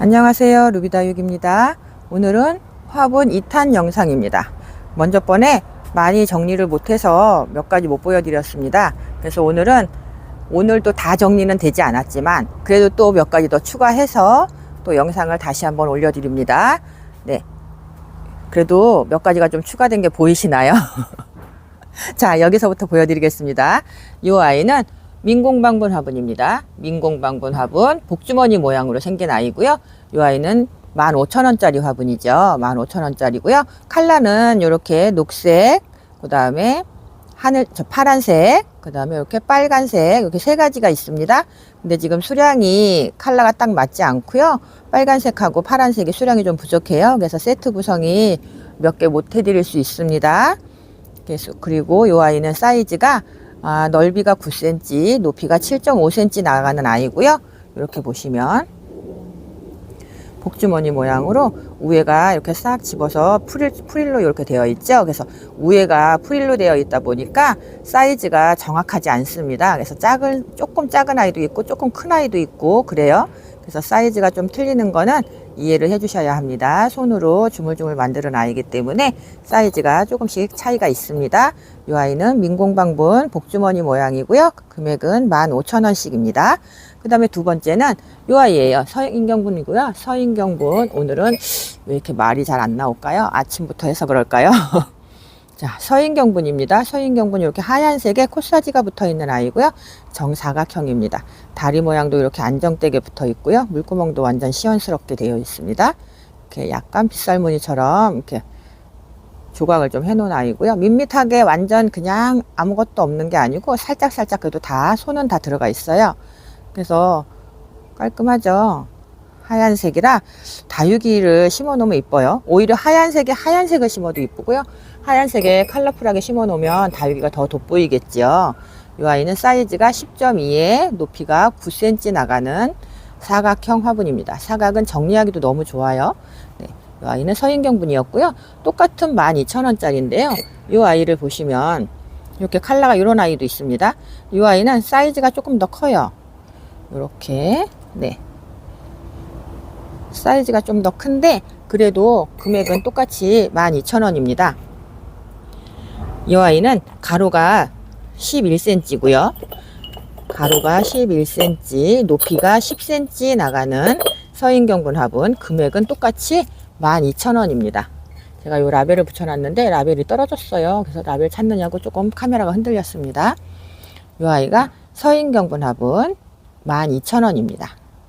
안녕하세요. 루비다육입니다. 오늘은 화분 2탄 영상입니다. 먼저 번에 많이 정리를 못해서 몇 가지 못 보여드렸습니다. 그래서 오늘은 오늘도 다 정리는 되지 않았지만 그래도 또 몇 가지 더 추가해서 또 영상을 다시 한번 올려드립니다. 네. 그래도 몇 가지가 좀 추가된 게 보이시나요? 자 여기서부터 보여드리겠습니다. 이 아이는 민공방분 화분입니다. 민공방분 화분 복주머니 모양으로 생긴 아이고요. 이 아이는 15,000원짜리 화분이죠. 15,000원짜리고요. 컬러는 이렇게 녹색, 그 다음에 하늘, 저 파란색, 그 다음에 이렇게 빨간색, 이렇게 세 가지가 있습니다. 근데 지금 수량이 컬러가 딱 맞지 않고요. 빨간색하고 파란색이 수량이 좀 부족해요. 그래서 세트 구성이 몇 개 못 해드릴 수 있습니다. 그리고 이 아이는 사이즈가 아, 넓이가 9cm, 높이가 7.5cm 나가는 아이고요. 이렇게 보시면 복주머니 모양으로 위에가 이렇게 싹 집어서 프릴, 프릴로 이렇게 되어 있죠. 그래서 위에가 프릴로 되어 있다 보니까 사이즈가 정확하지 않습니다. 그래서 작은 조금 작은 아이도 있고 조금 큰 아이도 있고 그래요. 그래서 사이즈가 좀 틀리는 거는 이해를 해 주셔야 합니다. 손으로 주물주물 만드는 아이기 때문에 사이즈가 조금씩 차이가 있습니다. 이 아이는 민공방분 복주머니 모양이고요. 금액은 15,000원씩입니다. 그 다음에 두 번째는 이 아이예요. 서인경분이고요. 서인경분 오늘은 왜 이렇게 말이 잘 안 나올까요? 아침부터 해서 그럴까요? 자, 서인경분입니다. 서인경분 이렇게 하얀색에 코사지가 붙어 있는 아이고요. 정사각형입니다. 다리 모양도 이렇게 안정되게 붙어 있고요. 물구멍도 완전 시원스럽게 되어 있습니다. 이렇게 약간 빗살무늬처럼 이렇게 조각을 좀 해놓은 아이고요. 밋밋하게 완전 그냥 아무것도 없는 게 아니고 살짝살짝 그래도 다 손은 다 들어가 있어요. 그래서 깔끔하죠. 하얀색이라 다육이를 심어 놓으면 이뻐요. 오히려 하얀색에 하얀색을 심어도 이쁘고요. 하얀색에 컬러풀하게 심어 놓으면 다육이가 더 돋보이겠죠. 이 아이는 사이즈가 10.2에 높이가 9cm 나가는 사각형 화분입니다. 사각은 정리하기도 너무 좋아요. 네, 이 아이는 서인경분이었고요. 똑같은 12,000원짜리인데요. 이 아이를 보시면 이렇게 컬러가 이런 아이도 있습니다. 이 아이는 사이즈가 조금 더 커요. 이렇게 네 사이즈가 좀 더 큰데 그래도 금액은 똑같이 12,000원입니다. 이 아이는 가로가 11cm고요. 가로가 11cm, 높이가 10cm 나가는 서인경분 화분 금액은 똑같이 12,000원입니다. 제가 이 라벨을 붙여놨는데 라벨이 떨어졌어요. 그래서 라벨 찾느냐고 조금 카메라가 흔들렸습니다. 이 아이가 서인경분 화분 12,000원입니다.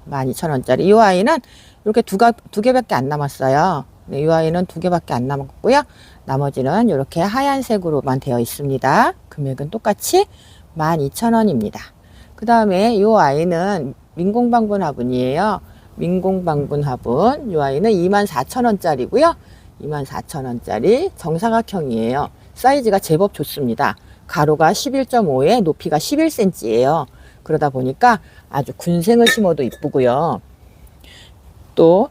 12,000원짜리. 이 아이는 이렇게 두, 가, 두 개밖에 안 남았어요. 네, 이 아이는 두 개밖에 안 남았고요. 나머지는 이렇게 하얀색으로만 되어 있습니다. 금액은 똑같이 12,000원입니다. 그 다음에 이 아이는 민공방분 화분이에요. 민공방분 화분. 이 아이는 24,000원짜리고요. 24,000원짜리 정사각형이에요. 사이즈가 제법 좋습니다. 가로가 11.5에 높이가 11cm예요. 그러다 보니까 아주 군생을 심어도 이쁘고요. 또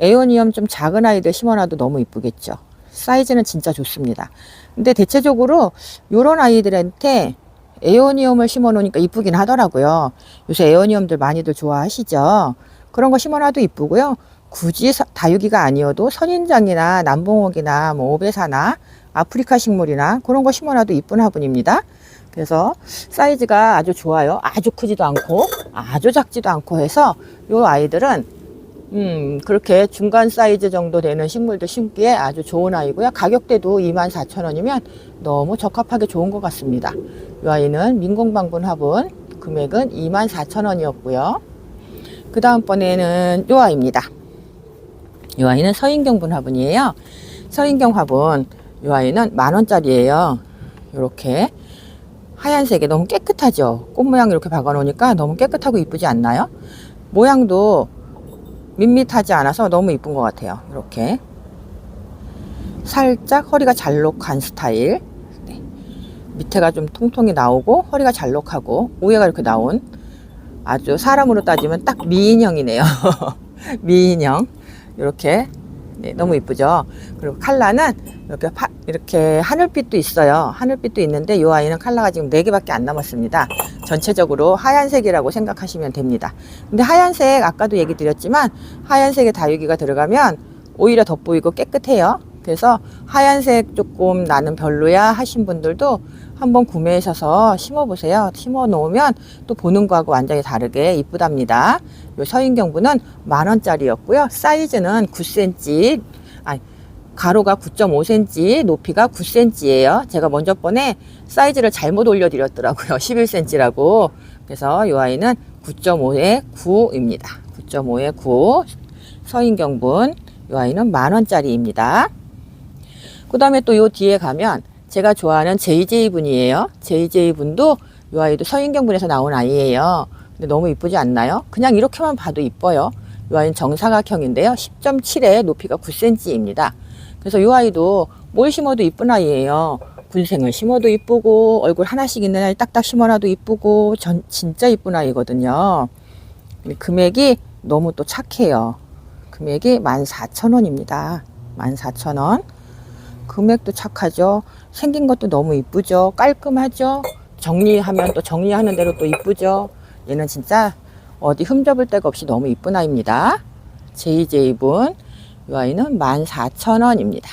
에어니엄 좀 작은 아이들 심어놔도 너무 이쁘겠죠. 사이즈는 진짜 좋습니다. 근데 대체적으로 이런 아이들한테 에어니엄을 심어 놓으니까 이쁘긴 하더라고요. 요새 에어니엄들 많이들 좋아하시죠. 그런 거 심어 놔도 이쁘고요. 굳이 서- 다육이가 아니어도 선인장이나 남봉옥이나 뭐 오베사나 아프리카 식물이나 그런 거 심어 놔도 이쁜 화분입니다. 그래서 사이즈가 아주 좋아요. 아주 크지도 않고 아주 작지도 않고 해서 이 아이들은 음, 그렇게 중간 사이즈 정도 되는 식물도 심기에 아주 좋은 아이고요. 가격대도 24,000원이면 너무 적합하게 좋은 것 같습니다. 이 아이는 민공방분 화분 금액은 24,000원이었고요. 그 다음번에는 이 아이입니다. 이 아이는 서인경분 화분이에요. 서인경 화분 이 아이는 만원짜리예요. 이렇게 하얀색에 너무 깨끗하죠. 꽃 모양 이렇게 박아 놓으니까 너무 깨끗하고 이쁘지 않나요? 모양도 밋밋하지 않아서 너무 이쁜 것 같아요. 이렇게 살짝 허리가 잘록한 스타일. 네. 밑에가 좀 통통이 나오고 허리가 잘록하고 위에가 이렇게 나온 아주 사람으로 따지면 딱 미인형이네요. 미인형 이렇게 네, 너무 이쁘죠. 그리고 컬러는 이렇게 파, 이렇게 하늘빛도 있어요. 하늘빛도 있는데 이 아이는 컬러가 지금 네 개밖에 안 남았습니다. 전체적으로 하얀색이라고 생각하시면 됩니다. 근데 하얀색 아까도 얘기 드렸지만 하얀색에 다육이가 들어가면 오히려 덧보이고 깨끗해요. 그래서 하얀색 조금 나는 별로야 하신 분들도 한번 구매하셔서 심어보세요. 심어 놓으면 또 보는 거하고 완전히 다르게 이쁘답니다. 요 서인경부는 만 원짜리였고요. 사이즈는 9cm, 아니 가로가 9.5cm, 높이가 9cm예요. 제가 먼저 번에 사이즈를 잘못 올려드렸더라고요. 11cm라고. 그래서 이 아이는 9.5에 9입니다. 9.5에 9. 서인경분. 이 아이는 만 원짜리입니다. 그 다음에 또요 뒤에 가면 제가 좋아하는 JJ 분이에요. JJ 분도 이 아이도 서인경분에서 나온 아이예요. 근데 너무 이쁘지 않나요? 그냥 이렇게만 봐도 이뻐요. 이 아이는 정사각형인데요. 10.7에 높이가 9cm입니다. 그래서 이 아이도 뭘 심어도 이쁜 아이예요. 군생을 심어도 이쁘고 얼굴 하나씩 있는 아이 딱딱 심어놔도 이쁘고 전 진짜 이쁜 아이거든요. 금액이 너무 또 착해요. 금액이 14,000원입니다. 14,000원. 금액도 착하죠. 생긴 것도 너무 이쁘죠. 깔끔하죠. 정리하면 또 정리하는 대로 또 이쁘죠. 얘는 진짜 어디 흠잡을 데가 없이 너무 이쁜 아이입니다. JJ분. 이 아이는 14,000원입니다.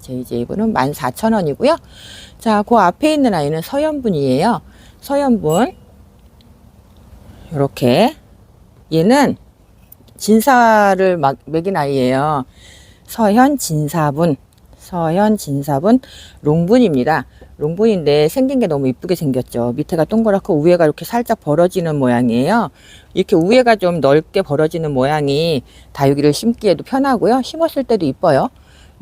JJ분은 14,000원이고요. 자, 그 앞에 있는 아이는 서연분이에요. 서연분. 이렇게. 얘는 진사를 막 먹인 아이예요. 서현 진사분. 서현 진사분 롱분입니다. 롱분인데 생긴 게 너무 이쁘게 생겼죠. 밑에가 동그랗고 위에가 이렇게 살짝 벌어지는 모양이에요. 이렇게 위에가 좀 넓게 벌어지는 모양이 다육이를 심기에도 편하고요. 심었을 때도 이뻐요.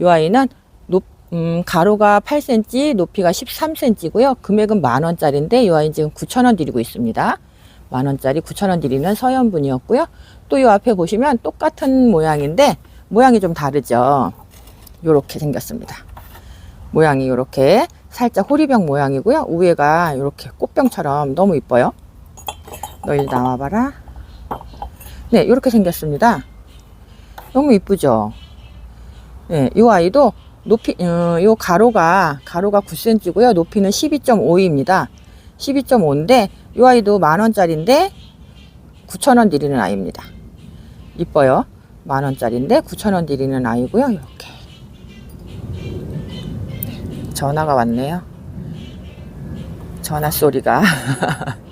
이 아이는 높, 음, 가로가 8cm, 높이가 13cm고요. 금액은 만 원짜리인데 이 아이는 지금 9천 원 드리고 있습니다. 만 원짜리 9천 원 드리는 서현분이었고요. 또 이 앞에 보시면 똑같은 모양인데 모양이 좀 다르죠. 요렇게 생겼습니다. 모양이 이렇게 살짝 호리병 모양이고요. 위에가 이렇게 꽃병처럼 너무 이뻐요. 너일 나와봐라. 네, 이렇게 생겼습니다. 너무 이쁘죠? 네, 이 아이도 높이, 어, 요 가로가, 가로가 9cm고요. 높이는 12.5입니다. 12.5인데, 이 아이도 만원짜리인데, 9,000원 드리는 아이입니다. 이뻐요. 만원짜리인데, 9,000원 드리는 아이고요. 이렇게. 전화가 왔네요. 전화 소리가.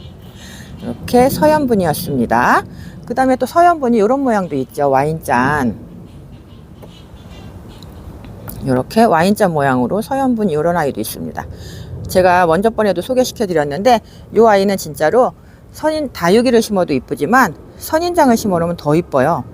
이렇게 서연분이었습니다. 그 다음에 또 서연분이 이런 모양도 있죠. 와인잔. 이렇게 와인잔 모양으로 서연분이 이런 아이도 있습니다. 제가 먼저 번에도 소개시켜 드렸는데 이 아이는 진짜로 선인 다육이를 심어도 이쁘지만 선인장을 심어 놓으면 더 이뻐요.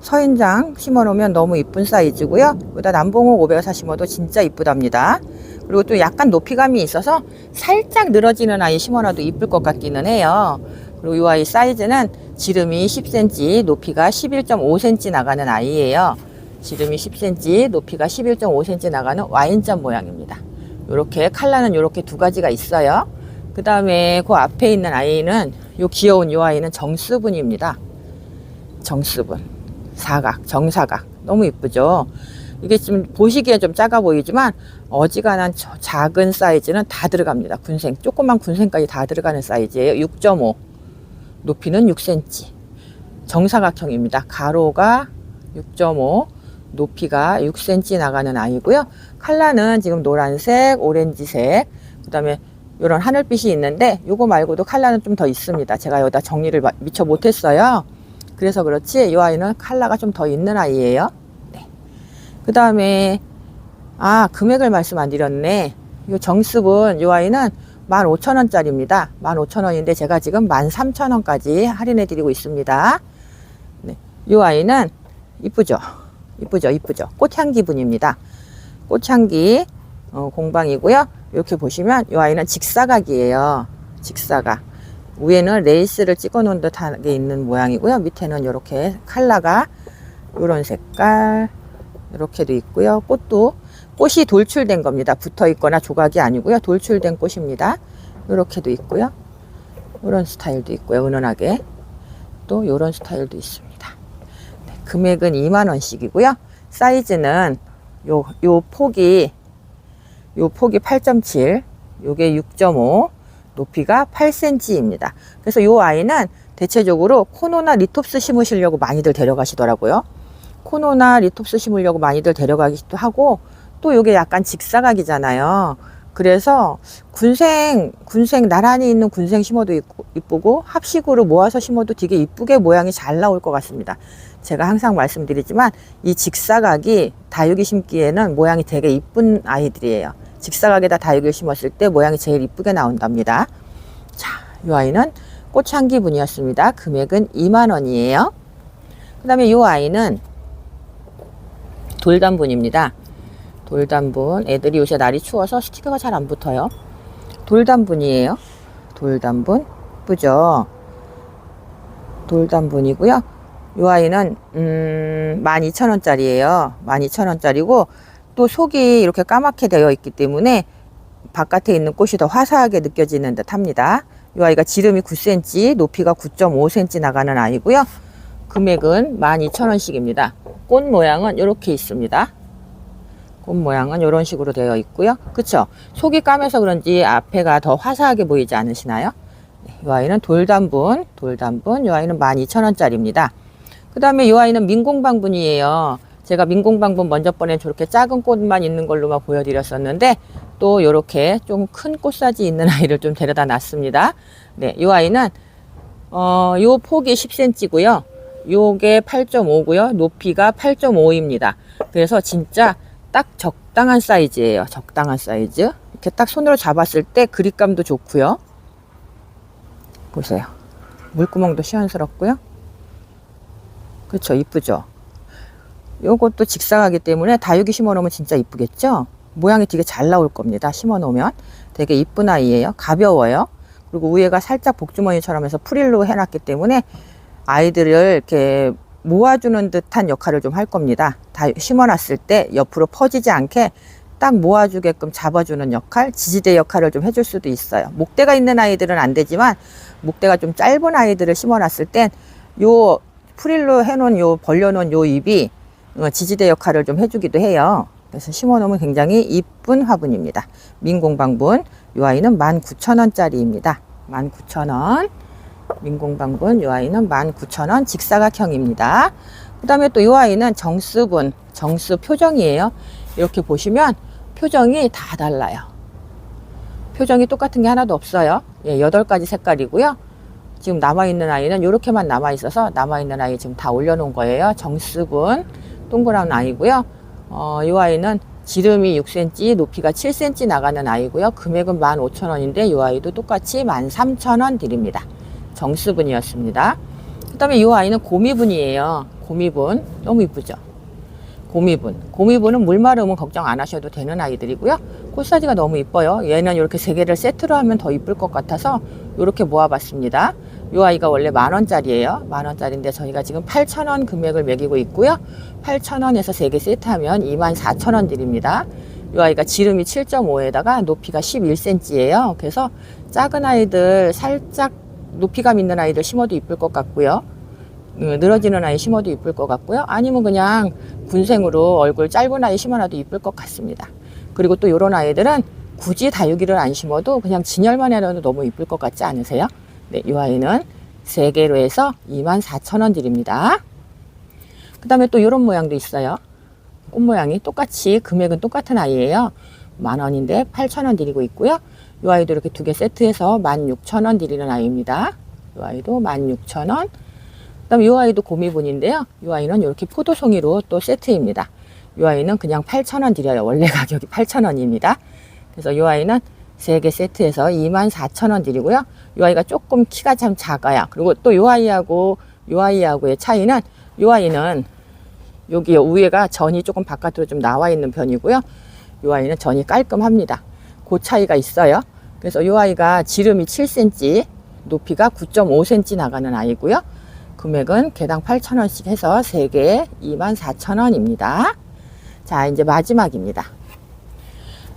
서인장 심어 놓으면 너무 이쁜 사이즈고요. 여기다 남봉옥 504 심어도 진짜 이쁘답니다. 그리고 또 약간 높이감이 있어서 살짝 늘어지는 아이 심어놔도 이쁠 것 같기는 해요. 그리고 이 아이 사이즈는 지름이 10cm, 높이가 11.5cm 나가는 아이예요. 지름이 10cm, 높이가 11.5cm 나가는 와인잔 모양입니다. 이렇게 컬러는 이렇게 두 가지가 있어요. 그 다음에 그 앞에 있는 아이는 요 귀여운 이 아이는 정수분입니다. 정수분. 사각, 정사각. 너무 이쁘죠? 이게 지금 보시기에 좀 작아 보이지만 어지간한 저 작은 사이즈는 다 들어갑니다. 군생. 조그만 군생까지 다 들어가는 사이즈예요. 6.5. 높이는 6cm. 정사각형입니다. 가로가 6.5, 높이가 6cm 나가는 아이고요. 컬러는 지금 노란색, 오렌지색, 그 다음에 이런 하늘빛이 있는데 요거 말고도 컬러는 좀 더 있습니다. 제가 여기다 정리를 미처 못했어요. 그래서 그렇지 이 아이는 컬러가 좀 더 있는 아이예요. 네. 그 다음에 아 금액을 말씀 안 드렸네. 이 정습은 이 아이는 15,000원짜리입니다. 15,000원인데 제가 지금 13,000원까지 할인해 드리고 있습니다. 네. 이 아이는 이쁘죠? 이쁘죠? 이쁘죠? 꽃향기 분입니다. 꽃향기 어, 공방이고요. 이렇게 보시면 이 아이는 직사각이에요. 직사각. 위에는 레이스를 찍어 놓은 듯하게 있는 모양이고요. 밑에는 이렇게 컬러가 이런 색깔 이렇게도 있고요. 꽃도 꽃이 돌출된 겁니다. 붙어 있거나 조각이 아니고요. 돌출된 꽃입니다. 이렇게도 있고요. 이런 스타일도 있고요. 은은하게 또 이런 스타일도 있습니다. 네, 금액은 2만 원씩이고요. 사이즈는 요, 요 폭이 요 폭이 8.7, 요게 6.5, 높이가 8cm입니다. 그래서 이 아이는 대체적으로 코노나 리톱스 심으시려고 많이들 데려가시더라고요. 코노나 리톱스 심으려고 많이들 데려가기도 하고 또 이게 약간 직사각이잖아요. 그래서 군생 군생 나란히 있는 군생 심어도 이쁘- 이쁘고 합식으로 모아서 심어도 되게 이쁘게 모양이 잘 나올 것 같습니다. 제가 항상 말씀드리지만 이 직사각이 다육이 심기에는 모양이 되게 이쁜 아이들이에요. 직사각에다 다육이를 심었을 때 모양이 제일 이쁘게 나온답니다. 자, 이 아이는 꽃향기 분이었습니다. 금액은 2만 원이에요. 그 다음에 이 아이는 돌담분입니다. 돌담분. 애들이 요새 날이 추워서 스티커가 잘 안 붙어요. 돌담분이에요. 돌담분. 예쁘죠? 돌담분이고요. 이 아이는 음, 12,000원짜리예요. 12,000원짜리고 또 속이 이렇게 까맣게 되어 있기 때문에 바깥에 있는 꽃이 더 화사하게 느껴지는 듯 합니다. 이 아이가 지름이 9cm, 높이가 9.5cm 나가는 아이고요. 금액은 12,000원씩입니다. 꽃 모양은 이렇게 있습니다. 꽃 모양은 이런 식으로 되어 있고요. 그쵸? 속이 까매서 그런지 앞에가 더 화사하게 보이지 않으시나요? 네, 이 아이는 돌담분, 돌담분, 이 아이는 12,000원짜리입니다. 그 다음에 이 아이는 민공방분이에요. 제가 민공방분 먼저 번엔 저렇게 작은 꽃만 있는 걸로만 보여드렸었는데 또 이렇게 좀 큰 꽃사지 있는 아이를 좀 데려다 놨습니다. 네, 이 아이는 어, 요 폭이 10cm고요. 요게 8.5고요. 높이가 8.5입니다. 그래서 진짜 딱 적당한 사이즈예요. 적당한 사이즈. 이렇게 딱 손으로 잡았을 때 그립감도 좋고요. 보세요. 물구멍도 시원스럽고요. 그렇죠. 이쁘죠. 요것도 직사하기 때문에 다육이 심어 놓으면 진짜 이쁘겠죠? 모양이 되게 잘 나올 겁니다. 심어 놓으면. 되게 이쁜 아이예요. 가벼워요. 그리고 위에가 살짝 복주머니처럼 해서 프릴로 해놨기 때문에 아이들을 이렇게 모아주는 듯한 역할을 좀 할 겁니다. 다 심어놨을 때 옆으로 퍼지지 않게 딱 모아주게끔 잡아주는 역할, 지지대 역할을 좀 해줄 수도 있어요. 목대가 있는 아이들은 안 되지만 목대가 좀 짧은 아이들을 심어놨을 땐 요 프릴로 해놓은 요 벌려놓은 요 잎이 어, 지지대 역할을 좀 해주기도 해요. 그래서 심어놓으면 굉장히 이쁜 화분입니다. 민공방분 요 아이는 19,000원짜리입니다. 19,000원. 민공방분 요 아이는 19,000원 직사각형입니다. 그 다음에 또요 아이는 정수분, 정수 표정이에요. 이렇게 보시면 표정이 다 달라요. 표정이 똑같은 게 하나도 없어요. 예, 8가지 색깔이고요. 지금 남아있는 아이는 이렇게만 남아있어서 남아있는 아이 지금 다 올려놓은 거예요. 정수분, 동그란 아이고요. 어, 이 아이는 지름이 6cm, 높이가 7cm 나가는 아이고요. 금액은 15,000원인데 이 아이도 똑같이 13,000원 드립니다. 정수분이었습니다. 그 다음에 이 아이는 고미분이에요. 고미분. 너무 이쁘죠? 고미분. 고미분은 물 마르면 걱정 안 하셔도 되는 아이들이고요. 꽃사지가 너무 이뻐요. 얘는 이렇게 세 개를 세트로 하면 더 이쁠 것 같아서 이렇게 모아봤습니다. 이 아이가 원래 만 원짜리예요. 만 원짜리인데 저희가 지금 8천 원 금액을 매기고 있고요. 8천 원에서 세 개 세트하면 2만 4천 원 드립니다. 이 아이가 지름이 7.5에다가 높이가 11cm예요. 그래서 작은 아이들 살짝 높이감 있는 아이들 심어도 이쁠 것 같고요. 음, 늘어지는 아이 심어도 이쁠 것 같고요. 아니면 그냥 군생으로 얼굴 짧은 아이 심어놔도 이쁠 것 같습니다. 그리고 또 이런 아이들은 굳이 다육이를 안 심어도 그냥 진열만 해놔도 너무 이쁠 것 같지 않으세요? 네, 이 아이는 세개로 해서 24,000원 드립니다. 그 다음에 또 이런 모양도 있어요. 꽃 모양이 똑같이 금액은 똑같은 아이예요. 만 원인데 8,000원 드리고 있고요. 이 아이도 이렇게 두 개 세트해서 16,000원 드리는 아이입니다. 이 아이도 16,000원. 그 다음에 이 아이도 고미분인데요. 이 아이는 이렇게 포도송이로 또 세트입니다. 이 아이는 그냥 8,000원 드려요. 원래 가격이 8,000원입니다. 그래서 이 아이는 세개 세트해서 24,000원 드리고요. 이 아이가 조금 키가 참 작아요. 그리고 또 이 아이하고 이 아이하고의 차이는 이 아이는 여기 위에가 전이 조금 바깥으로 좀 나와 있는 편이고요. 이 아이는 전이 깔끔합니다. 그 차이가 있어요. 그래서 이 아이가 지름이 7cm, 높이가 9.5cm 나가는 아이고요. 금액은 개당 8,000원씩 해서 3개에 24,000원입니다. 자, 이제 마지막입니다.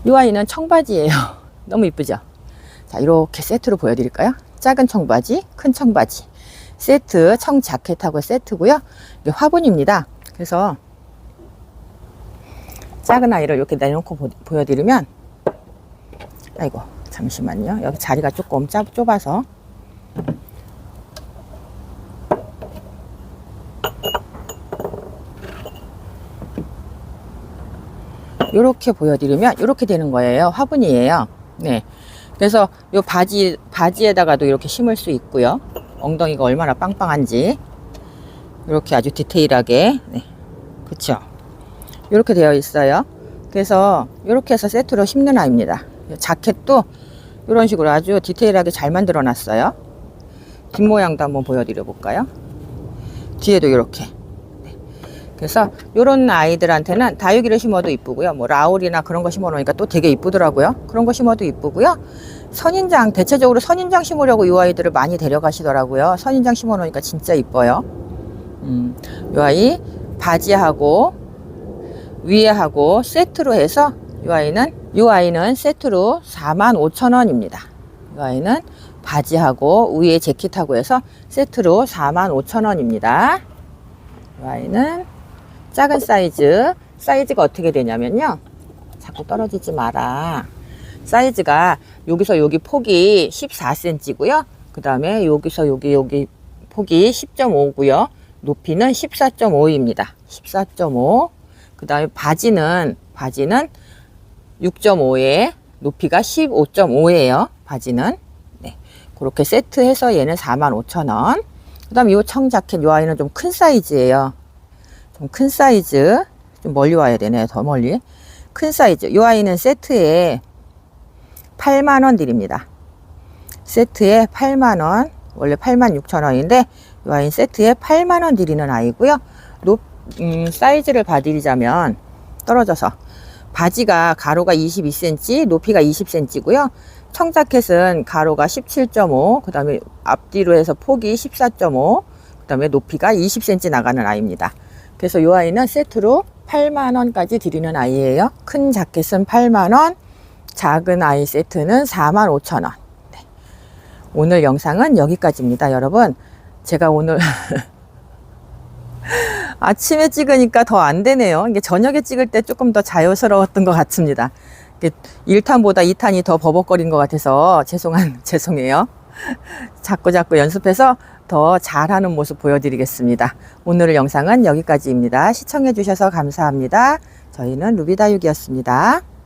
이 아이는 청바지예요. 너무 이쁘죠? 자, 이렇게 세트로 보여드릴까요? 작은 청바지, 큰 청바지. 세트, 청 자켓하고 세트고요. 이게 화분입니다. 그래서 작은 아이를 이렇게 내놓고 보, 보여드리면 아이고 잠시만요. 여기 자리가 조금 좁, 좁아서. 이렇게 보여드리면 이렇게 되는 거예요. 화분이에요. 네. 그래서 요 바지 바지에다가도 이렇게 심을 수 있고요. 엉덩이가 얼마나 빵빵한지 이렇게 아주 디테일하게 네. 그쵸 이렇게 되어 있어요. 그래서 이렇게 해서 세트로 심는 아이입니다. 자켓도 이런 식으로 아주 디테일하게 잘 만들어 놨어요. 뒷모양도 한번 보여드려 볼까요? 뒤에도 이렇게 그래서 이런 아이들한테는 다육이를 심어도 이쁘고요. 뭐 라울이나 그런 거 심어 놓으니까 또 되게 이쁘더라고요. 그런 거 심어도 이쁘고요. 선인장 대체적으로 선인장 심으려고 이 아이들을 많이 데려가시더라고요. 선인장 심어 놓으니까 진짜 이뻐요. 음, 이 아이 바지하고 위에하고 세트로 해서 이 아이는 이 아이는 세트로 45,000원입니다. 이 아이는 바지하고 위에 재킷하고 해서 세트로 45,000원입니다. 이 아이는 작은 사이즈 사이즈가 어떻게 되냐면요. 자꾸 떨어지지 마라. 사이즈가 여기서 여기 폭이 14cm고요. 그 다음에 여기서 여기 여기 폭이 10.5고요. 높이는 14.5입니다. 14.5 그 다음에 바지는 바지는 6.5에 높이가 15.5예요 바지는. 네. 그렇게 세트해서 얘는 45,000원. 그 다음에 이 청자켓 이 아이는 좀 큰 사이즈예요. 좀 큰 사이즈. 좀 멀리 와야 되네 더 멀리. 큰 사이즈. 이 아이는 세트에 8만원 드립니다. 세트에 8만원. 원래 8만 6천원인데 이 아이는 세트에 8만원 드리는 아이고요. 높, 음, 사이즈를 봐드리자면 떨어져서 바지가 가로가 22cm 높이가 20cm고요 청자켓은 가로가 17.5 그 다음에 앞뒤로 해서 폭이 14.5 그 다음에 높이가 20cm 나가는 아이입니다 그래서 이 아이는 세트로 8만원까지 드리는 아이예요. 큰 자켓은 8만원, 작은 아이 세트는 4만 5천원. 네. 오늘 영상은 여기까지입니다, 여러분. 제가 오늘 아침에 찍으니까 더 안 되네요. 이게 저녁에 찍을 때 조금 더 자연스러웠던 것 같습니다. 1탄보다 2탄이 더 버벅거린 것 같아서 죄송한, 죄송해요. 자꾸 자꾸 연습해서 더 잘하는 모습 보여드리겠습니다. 오늘 영상은 여기까지입니다. 시청해주셔서 감사합니다. 저희는 루비다육이었습니다.